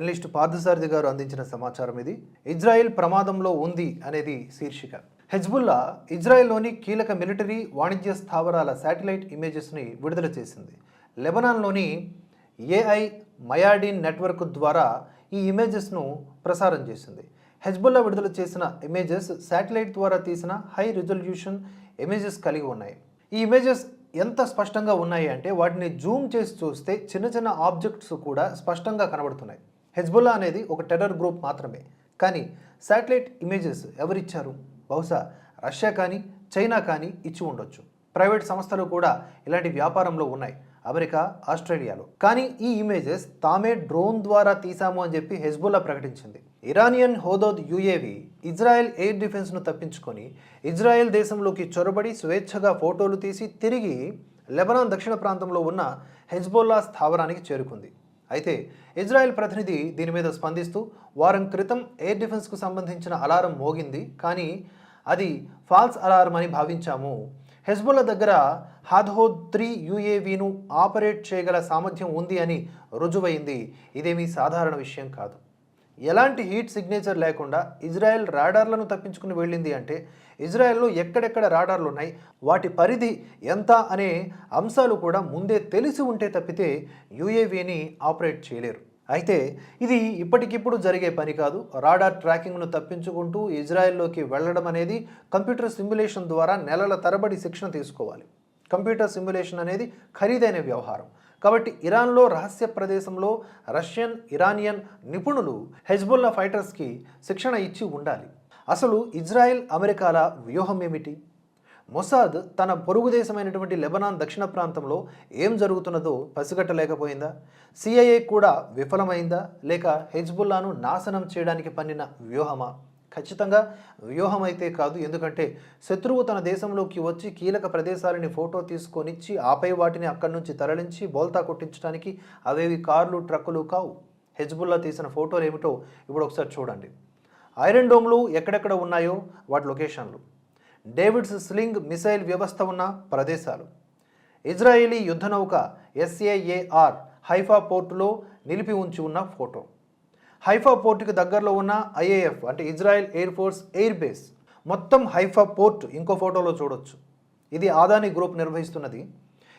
Analyst Parthasarathi గారు అందించిన సమాచారం ఇది. ఇజ్రాయెల్ ప్రమాదంలో ఉంది అనేది శీర్షిక. హెజ్బుల్లా ఇజ్రాయెల్లోని కీలక మిలిటరీ వాణిజ్య స్థావరాల శాటిలైట్ ఇమేజెస్ని విడుదల చేసింది. లెబనాన్లోని ఏఐ మయాడిన్ నెట్వర్క్ ద్వారా ఈ ఇమేజెస్ను ప్రసారం చేసింది. హెజ్బుల్లా విడుదల చేసిన ఇమేజెస్ శాటిలైట్ ద్వారా తీసిన హై రిజల్యూషన్ ఇమేజెస్ కలిగి ఉన్నాయి. ఈ ఇమేజెస్ ఎంత స్పష్టంగా ఉన్నాయి అంటే వాటిని జూమ్ చేసి చూస్తే చిన్న చిన్న ఆబ్జెక్ట్స్ కూడా స్పష్టంగా కనబడుతున్నాయి. హెజ్బుల్లా అనేది ఒక టెర్రర్ గ్రూప్ మాత్రమే. కానీ శాటిలైట్ ఇమేజెస్ ఎవరిచ్చారు? బహుశా రష్యా కానీ చైనా కానీ ఇచ్చి ఉండొచ్చు. ప్రైవేట్ సంస్థలు కూడా ఇలాంటి వ్యాపారంలో ఉన్నాయి. అమెరికా ఆస్ట్రేలియాలో. కానీ ఈ ఇమేజెస్ తామే డ్రోన్ ద్వారా తీసాము అని చెప్పి హెజ్బుల్లా ప్రకటించింది. Iranian Hodhod UAV Israel air డిఫెన్స్ను తప్పించుకొని ఇజ్రాయెల్ దేశంలోకి చొరబడి స్వేచ్ఛగా ఫోటోలు తీసి తిరిగి లెబనాన్ దక్షిణ ప్రాంతంలో ఉన్న హెజ్బోల్లా స్థావరానికి చేరుకుంది. అయితే ఇజ్రాయెల్ ప్రతినిధి దీని మీద స్పందిస్తూ వారం క్రితం ఎయిర్ డిఫెన్స్కు సంబంధించిన అలారం మోగింది కానీ అది ఫాల్స్ అలారం అని భావించాము. హెజ్బుల్లా దగ్గర హాద్హోద్ త్రీ యూఏవీను ఆపరేట్ చేయగల సామర్థ్యం ఉంది అని రుజువైంది. ఇదేమీ సాధారణ విషయం కాదు. ఎలాంటి హీట్ సిగ్నేచర్ లేకుండా ఇజ్రాయెల్ రాడార్లను తప్పించుకుని వెళ్ళింది అంటే ఇజ్రాయెల్లో ఎక్కడెక్కడ రాడార్లు ఉన్నాయి వాటి పరిధి ఎంత అనే అంశాలు కూడా ముందే తెలిసి ఉంటే తప్పితే యూఏవీని ఆపరేట్ చేయలేరు. అయితే ఇది ఇప్పటికిప్పుడు జరిగే పని కాదు. రాడార్ ట్రాకింగ్ను తప్పించుకుంటూ ఇజ్రాయెల్లోకి వెళ్ళడం అనేది కంప్యూటర్ సిమ్యులేషన్ ద్వారా నెలల తరబడి శిక్షణ తీసుకోవాలి. కంప్యూటర్ సిమ్యులేషన్ అనేది ఖరీదైన వ్యవహారం. కాబట్టి ఇరాన్లో రహస్య ప్రదేశంలో రష్యన్ ఇరానియన్ నిపుణులు హెజ్బుల్లా ఫైటర్స్కి శిక్షణ ఇచ్చి ఉండాలి. అసలు ఇజ్రాయెల్ అమెరికాల వ్యూహం ఏమిటి? మొసాద్ తన పొరుగు దేశమైనటువంటి లెబనాన్ దక్షిణ ప్రాంతంలో ఏం జరుగుతున్నదో పసిగట్టలేకపోయిందా? సిఐఏ కూడా విఫలమైందా? లేక హెజ్బుల్లాను నాశనం చేయడానికి పన్నిన వ్యూహమా? ఖచ్చితంగా వ్యూహం అయితే కాదు. ఎందుకంటే శత్రువు తన దేశంలోకి వచ్చి కీలక ప్రదేశాలని ఫోటో తీసుకొనిచ్చి ఆపై వాటిని అక్కడి నుంచి తరలించి బోల్తా కొట్టించడానికి అవేవి కార్లు ట్రక్కులు కావు? హెజ్బుల్లా తీసిన ఫోటోలు ఏమిటో ఇప్పుడు ఒకసారి చూడండి. ఐరన్ డోమ్లు ఎక్కడెక్కడ ఉన్నాయో వాటి లొకేషన్లు. డేవిడ్స్ స్లింగ్ మిసైల్ వ్యవస్థ ఉన్న ప్రదేశాలు. ఇజ్రాయేలీ యుద్ధ నౌక ఎస్ఏఏఆర్ హైఫా పోర్టులో నిలిపి ఉంచి ఉన్న ఫోటో. హైఫా పోర్టుకి దగ్గరలో ఉన్న ఐఏఎఫ్ అంటే Israel air force air base. మొత్తం హైఫా పోర్ట్ ఇంకో ఫోటోలో చూడొచ్చు. ఇది ఆదాని గ్రూప్ నిర్వహిస్తున్నది.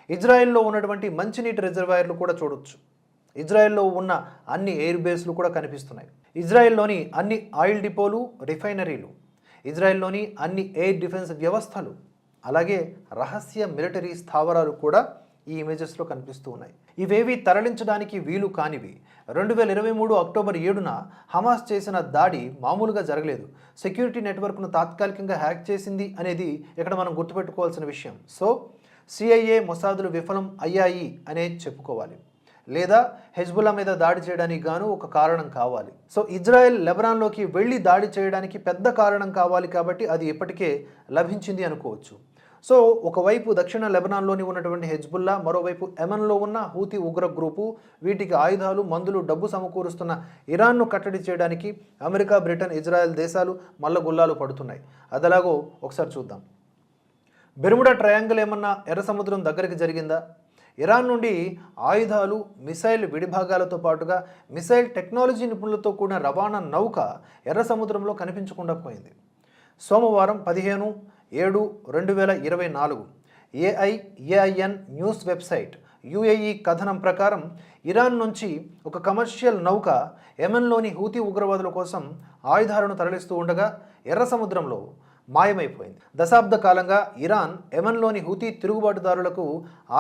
ఇజ్రాయెల్లో ఉన్నటువంటి మంచినీటి రిజర్వాయర్లు కూడా చూడొచ్చు. ఇజ్రాయెల్లో ఉన్న అన్ని ఎయిర్ బేస్లు కూడా కనిపిస్తున్నాయి. ఇజ్రాయెల్లోని అన్ని ఆయిల్ డిపోలు రిఫైనరీలు ఇజ్రాయెల్లోని అన్ని ఎయిర్ డిఫెన్స్ వ్యవస్థలు అలాగే రహస్య మిలిటరీ స్థావరాలు కూడా ఈ ఇమేజెస్లో కనిపిస్తూ ఉన్నాయి. ఇవేవి తరలించడానికి వీలు కానివి. రెండు వేల ఇరవై మూడు అక్టోబర్ ఏడున హమాస్ చేసిన దాడి మామూలుగా జరగలేదు. సెక్యూరిటీ నెట్వర్క్ను తాత్కాలికంగా హ్యాక్ చేసింది అనేది ఇక్కడ మనం గుర్తుపెట్టుకోవాల్సిన విషయం. సో సిఐఏ మొసాదులు విఫలం అయ్యాయి అనే చెప్పుకోవాలి. లేదా హెజ్బుల్లా మీద దాడి చేయడానికి గాను ఒక కారణం కావాలి. సో ఇజ్రాయెల్ లెబనాన్లోకి వెళ్ళి దాడి చేయడానికి పెద్ద కారణం కావాలి కాబట్టి అది ఇప్పటికే లభించింది అనుకోవచ్చు. సో ఒకవైపు దక్షిణ లెబనాన్లోని ఉన్నటువంటి హెజ్బుల్లా మరోవైపు ఎమన్లో ఉన్న హూతి ఉగ్ర గ్రూపు వీటికి ఆయుధాలు మందులు డబ్బు సమకూరుస్తున్న ఇరాన్ను కట్టడి చేయడానికి అమెరికా బ్రిటన్ ఇజ్రాయెల్ దేశాలు మల్లగుల్లాలు పడుతున్నాయి. అదలాగో ఒకసారి చూద్దాం. బెర్ముడా ట్రయాంగిల్ ఏమన్నా ఎర్ర సముద్రం దగ్గరికి జరిగిందా? ఇరాన్ నుండి ఆయుధాలు మిసైల్ విడిభాగాలతో పాటుగా మిసైల్ టెక్నాలజీ నిపుణులతో కూడిన రవాణా నౌక ఎర్ర సముద్రంలో కనిపించకుండా పోయింది. సోమవారం పదిహేను ఏడు రెండు వేల ఇరవై నాలుగు AI AIN news website UAE కథనం ప్రకారం ఇరాన్ నుంచి ఒక కమర్షియల్ నౌక యెమెన్లోని హూతీ ఉగ్రవాదుల కోసం ఆయుధాలను తరలిస్తూ ఉండగా ఎర్ర సముద్రంలో మాయమైపోయింది. దశాబ్ద కాలంగా ఇరాన్ యెమన్లోని హూతీ తిరుగుబాటుదారులకు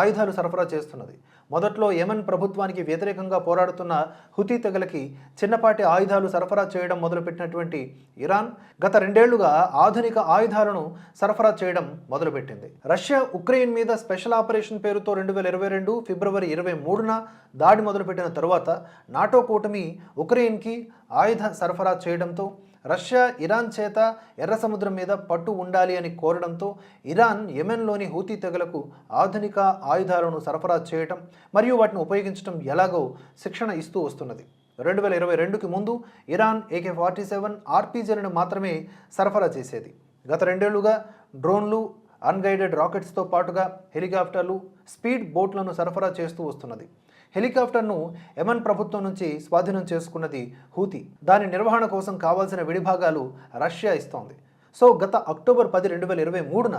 ఆయుధాలు సరఫరా చేస్తున్నది. మొదట్లో యెమన్ ప్రభుత్వానికి వ్యతిరేకంగా పోరాడుతున్న హుతీ తెగలకి చిన్నపాటి ఆయుధాలు సరఫరా చేయడం మొదలుపెట్టినటువంటి ఇరాన్ గత రెండేళ్ళుగా ఆధునిక ఆయుధాలను సరఫరా చేయడం మొదలుపెట్టింది. రష్యా ఉక్రెయిన్ మీద స్పెషల్ ఆపరేషన్ పేరుతో రెండు వేల ఇరవై రెండు ఫిబ్రవరి ఇరవై మూడున దాడి మొదలుపెట్టిన తరువాత నాటో కూటమి ఉక్రెయిన్కి ఆయుధ సరఫరా చేయడంతో రష్యా ఇరాన్ చేత ఎర్ర సముద్రం మీద పట్టు ఉండాలి అని కోరడంతో ఇరాన్ యెమెన్లోని హూతీ తెగలకు ఆధునిక ఆయుధాలను సరఫరా చేయటం మరియు వాటిని ఉపయోగించడం ఎలాగో శిక్షణ ఇస్తూ వస్తున్నది. రెండు వేల ఇరవై రెండుకి ముందు ఇరాన్ ఏకే ఫార్టీ సెవెన్ ఆర్పీజీలను మాత్రమే సరఫరా చేసేది. గత రెండేళ్ళుగా డ్రోన్లు అన్గైడెడ్ రాకెట్స్తో పాటుగా హెలికాప్టర్లు స్పీడ్ బోట్లను సరఫరా చేస్తూ వస్తున్నది. హెలికాప్టర్ను యమన్ ప్రభుత్వం నుంచి స్వాధీనం చేసుకున్నది హూతి. దాని నిర్వహణ కోసం కావాల్సిన విడిభాగాలు రష్యా ఇస్తోంది. సో గత అక్టోబర్ పది రెండు వేల ఇరవై మూడున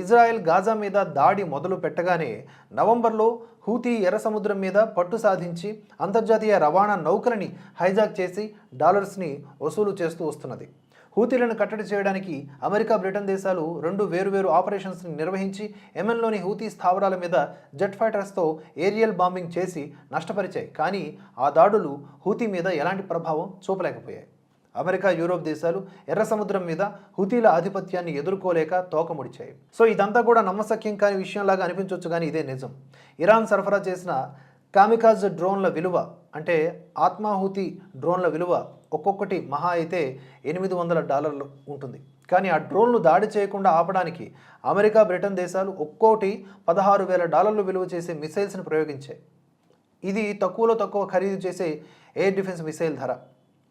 ఇజ్రాయెల్ గాజా మీద దాడి మొదలు పెట్టగానే నవంబర్లో హూతీ ఎర్ర సముద్రం మీద పట్టు సాధించి అంతర్జాతీయ రవాణా నౌకలని హైజాక్ చేసి డాలర్స్ని వసూలు చేస్తూ వస్తున్నది. హూతీలను కట్టడి చేయడానికి అమెరికా బ్రిటన్ దేశాలు రెండు వేరువేరు ఆపరేషన్స్ని నిర్వహించి ఎమెన్లోని హూతీ స్థావరాల మీద జెట్ ఫైటర్స్తో ఏరియల్ బాంబింగ్ చేసి నష్టపరిచాయి. కానీ ఆ దాడులు హూతీ మీద ఎలాంటి ప్రభావం చూపలేకపోయాయి. అమెరికా యూరోప్ దేశాలు ఎర్ర సముద్రం మీద హుతీల ఆధిపత్యాన్ని ఎదుర్కోలేక తోకముడిచాయి. సో ఇదంతా కూడా నమ్మశక్యం కాని విషయంలాగా అనిపించవచ్చు కానీ ఇదే నిజం. ఇరాన్ సరఫరా చేసిన కామికాజ్ డ్రోన్ల విలువ అంటే ఆత్మాహుతి డ్రోన్ల విలువ ఒక్కొక్కటి మహా అయితే ఎనిమిది వందల డాలర్లు ఉంటుంది. కానీ ఆ డ్రోన్లు దాడి చేయకుండా ఆపడానికి అమెరికా బ్రిటన్ దేశాలు ఒక్కోటి పదహారు వేల డాలర్లు విలువ చేసే మిసైల్స్ని ప్రయోగించాయి. ఇది తక్కువలో తక్కువ ఖరీదు చేసే ఎయిర్ డిఫెన్స్ మిసైల్ ధర.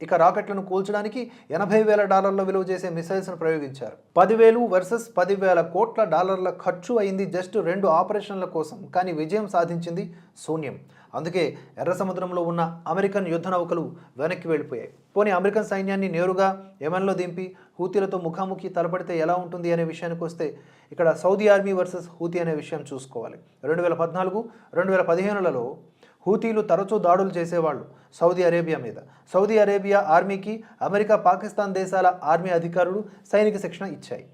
ఇక రాకెట్లను కూల్చడానికి ఎనభై వేల డాలర్ల విలువ చేసే మిసైల్స్ను ప్రయోగించారు. పదివేలు వర్సెస్ పదివేల కోట్ల డాలర్ల ఖర్చు అయింది జస్ట్ రెండు ఆపరేషన్ల కోసం కానీ విజయం సాధించింది శూన్యం. అందుకే ఎర్ర సముద్రంలో ఉన్న అమెరికన్ యుద్ధ నౌకలు వెనక్కి వెళ్ళిపోయాయి. పోనీ అమెరికన్ సైన్యాన్ని నేరుగా యెమెన్లో దింపి హూతీలతో ముఖాముఖి తలపడితే ఎలా ఉంటుంది అనే విషయానికి వస్తే ఇక్కడ సౌదీ ఆర్మీ వర్సెస్ హూతీ అనే విషయం చూసుకోవాలి. రెండు వేల పద్నాలుగు రెండు వేల పదిహేనులలో హూతీలు తరచూ దాడులు చేసేవాళ్ళు సౌదీ అరేబియా మీద. సౌదీ అరేబియా ఆర్మీకి అమెరికా పాకిస్తాన్ దేశాల ఆర్మీ అధికారులు సైనిక శిక్షణ ఇచ్చాయి.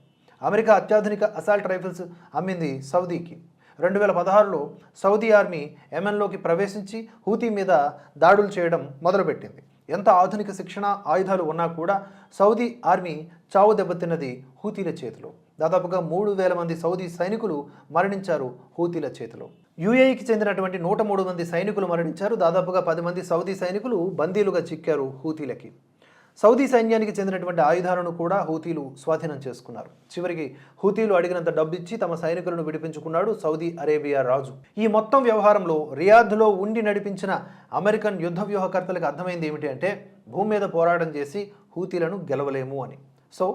అమెరికా అత్యాధునిక అసాల్ట్ రైఫిల్స్ అమ్మింది సౌదీకి. రెండు వేల పదహారులో సౌదీ ఆర్మీ యెమెన్లోకి ప్రవేశించి హూతీ మీద దాడులు చేయడం మొదలుపెట్టింది. ఎంత ఆధునిక శిక్షణ ఆయుధాలు ఉన్నా కూడా సౌదీ ఆర్మీ చావు దెబ్బతిన్నది హూతీల చేతిలో. దాదాపుగా మూడు వేల మంది సౌదీ సైనికులు మరణించారు హూతీల చేతిలో. యుఏఈకి చెందినటువంటి నూట మూడు మంది సైనికులు మరణించారు. దాదాపుగా పది మంది సౌదీ సైనికులు బందీలుగా చిక్కారు హూతీలకి. సౌదీ సైన్యానికి చెందినటువంటి ఆయుధాలను కూడా హూతీలు స్వాధీనం చేసుకున్నారు. చివరికి హూతీలు అడిగినంత డబ్బిచ్చి తమ సైనికులను విడిపించుకున్నాడు సౌదీ అరేబియా రాజు. ఈ మొత్తం వ్యవహారంలో రియాద్లో ఉండి నడిపించిన అమెరికన్ యుద్ధ వ్యూహకర్తలకు అర్థమైంది ఏమిటి అంటే భూమి మీద పోరాటం చేసి హూతీలను గెలవలేము అని. సో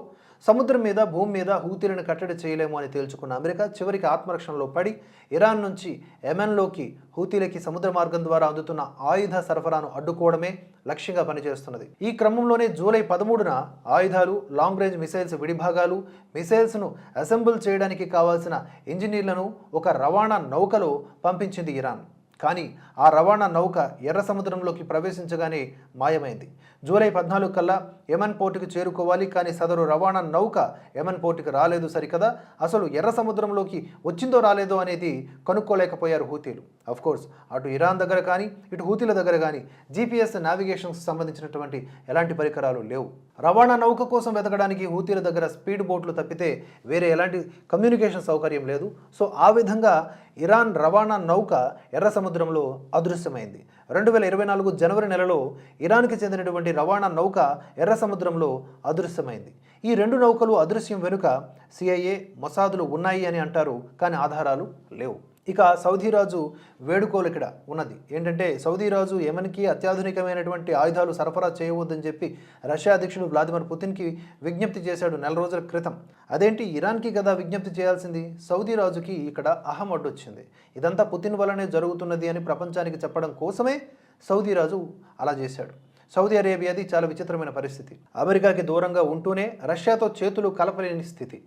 సముద్రం మీద భూమి మీద హూతీలను కట్టడి చేయలేము అని తేల్చుకున్న అమెరికా చివరికి ఆత్మరక్షణలో పడి ఇరాన్ నుంచి యెమెన్లోకి హూతీలకి సముద్ర మార్గం ద్వారా అందుతున్న ఆయుధ సరఫరాను అడ్డుకోవడమే లక్ష్యంగా పనిచేస్తున్నది. ఈ క్రమంలోనే జూలై పదమూడున ఆయుధాలు లాంగ్ రేంజ్ మిసైల్స్ విడిభాగాలు మిసైల్స్ను అసెంబుల్ చేయడానికి కావాల్సిన ఇంజనీర్లను ఒక రవాణా నౌకలో పంపించింది ఇరాన్. కానీ ఆ రవాణా నౌక ఎర్ర సముద్రంలోకి ప్రవేశించగానే మాయమైంది. జూలై పద్నాలుగు కల్లా యమన్ పోర్టుకు చేరుకోవాలి కానీ సదరు రవాణా నౌక యమన్ పోర్టుకు రాలేదు సరికదా? అసలు ఎర్ర సముద్రంలోకి వచ్చిందో రాలేదో అనేది కనుక్కోలేకపోయారు హూతీలు. కోర్స్ అటు ఇరాన్ దగ్గర కానీ ఇటు హూతీల దగ్గర కానీ జీపీఎస్ నావిగేషన్కి సంబంధించినటువంటి ఎలాంటి పరికరాలు లేవు. రవాణా నౌక కోసం వెతకడానికి హూతీల దగ్గర స్పీడ్ బోట్లు తప్పితే వేరే ఎలాంటి కమ్యూనికేషన్ సౌకర్యం లేదు. సో ఆ విధంగా ఇరాన్ రవాణా నౌక ఎర్ర సముద్రంలో అదృశ్యమైంది. రెండు వేల ఇరవై నాలుగు జనవరి నెలలో ఇరాన్కి చెందినటువంటి రవాణా నౌక ఎర్ర సముద్రంలో అదృశ్యమైంది. ఈ రెండు నౌకలు అదృశ్యం వెనుక సిఐఏ మొసాదులు ఉన్నాయి అని అంటారు కానీ ఆధారాలు లేవు. ఇక సౌదీ రాజు వేడుకోలు ఇక్కడ ఉన్నది. ఏంటంటే సౌదీ రాజు యమన్కి అత్యాధునికమైనటువంటి ఆయుధాలు సరఫరా చేయవద్దని చెప్పి రష్యా అధ్యక్షుడు వ్లాదిమిర్ పుతిన్కి విజ్ఞప్తి చేశాడు నెల రోజుల క్రితం. అదేంటి ఇరాన్కి కదా విజ్ఞప్తి చేయాల్సింది? సౌదీ రాజుకి ఇక్కడ అహం అడ్డొచ్చింది. ఇదంతా పుతిన్ వల్లనే జరుగుతున్నది అని ప్రపంచానికి చెప్పడం కోసమే సౌదీ రాజు అలా చేశాడు. సౌదీ అరేబియాది చాలా విచిత్రమైన పరిస్థితి. అమెరికాకి దూరంగా ఉంటూనే రష్యాతో చేతులు కలపలేని స్థితి.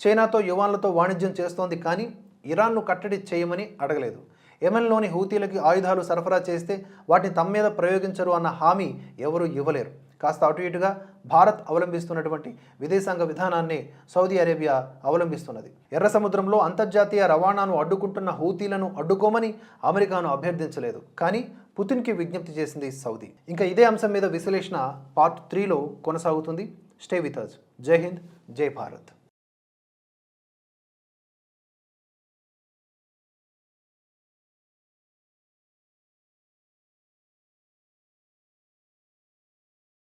చైనాతో యువాన్లతో వాణిజ్యం చేస్తోంది కానీ ఇరాన్ను కట్టడి చేయమని అడగలేదు. యెమెన్లోని హూతీలకి ఆయుధాలు సరఫరా చేస్తే వాటిని తమ మీద ప్రయోగించరు అన్న హామీ ఎవరూ ఇవ్వలేరు. కాస్త అటు ఇటుగా భారత్ అవలంబిస్తున్నటువంటి విదేశాంగ విధానాన్ని సౌదీ అరేబియా అవలంబిస్తున్నది. ఎర్ర సముద్రంలో అంతర్జాతీయ రవాణాను అడ్డుకుంటున్న హూతీలను అడ్డుకోమని అమెరికాను అభ్యర్థించలేదు. కానీ పుతిన్కి విజ్ఞప్తి చేసింది సౌదీ. ఇంకా ఇదే అంశం మీద విశ్లేషణ పార్ట్ త్రీలో కొనసాగుతుంది. స్టే విత్ జై హింద్ జై భారత్.